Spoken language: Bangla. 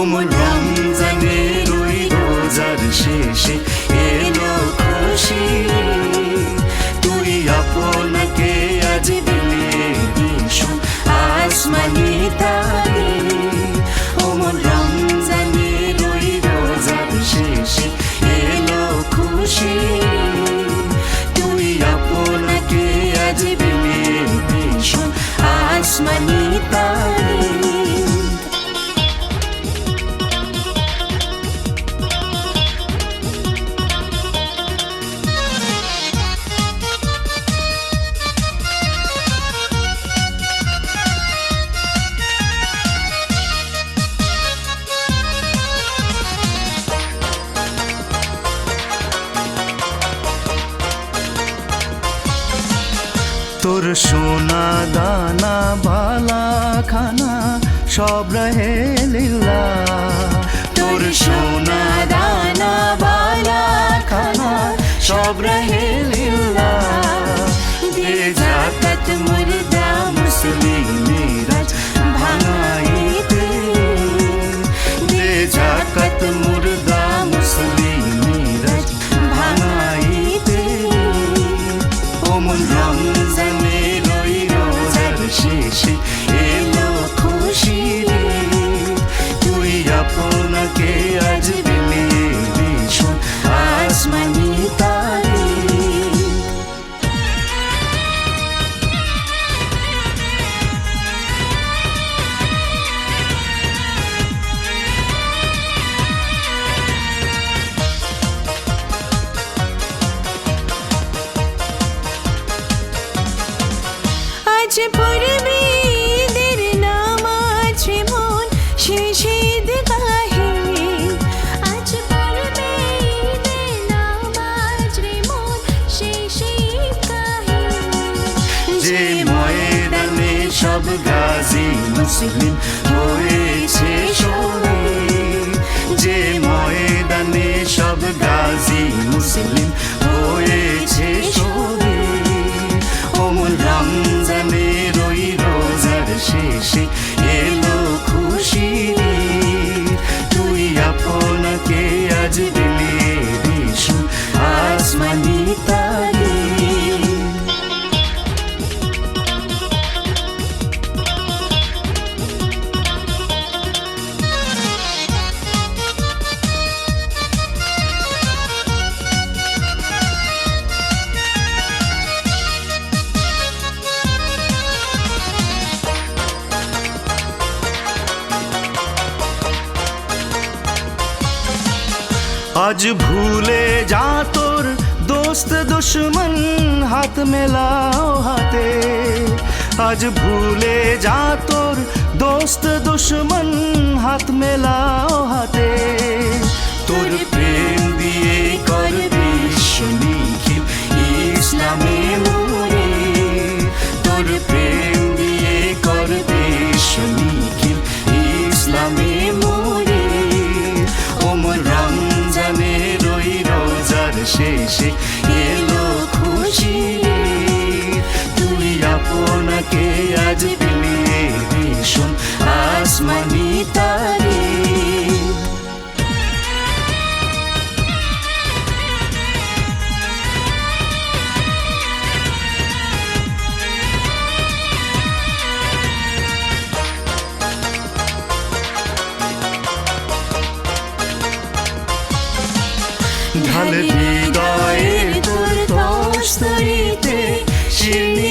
ওমর রমজানের ওই রোজার শেষে তোর সোনা দানা বালা খানা সব রহে লীলা। আজ পড়বে ঈদের নামাজ মন শেষে যে ময়দানে সব গাজী মুসলিম হয়েছে শহীদ যে ময়দানে সব গাজী মুসলিম হয়েছে শহীদ ওমন রমজানের আজ ভুলে যা তোর দোস্ত দুশ্মন হাত মেলাও হাতে। আজ ভুলে যা তোর দোস্ত দুশ্মন হাত মেলাও হাতে। তোর প্রেম দিয়ে হৃদয়ের তোর দস্তরিতে শিরনি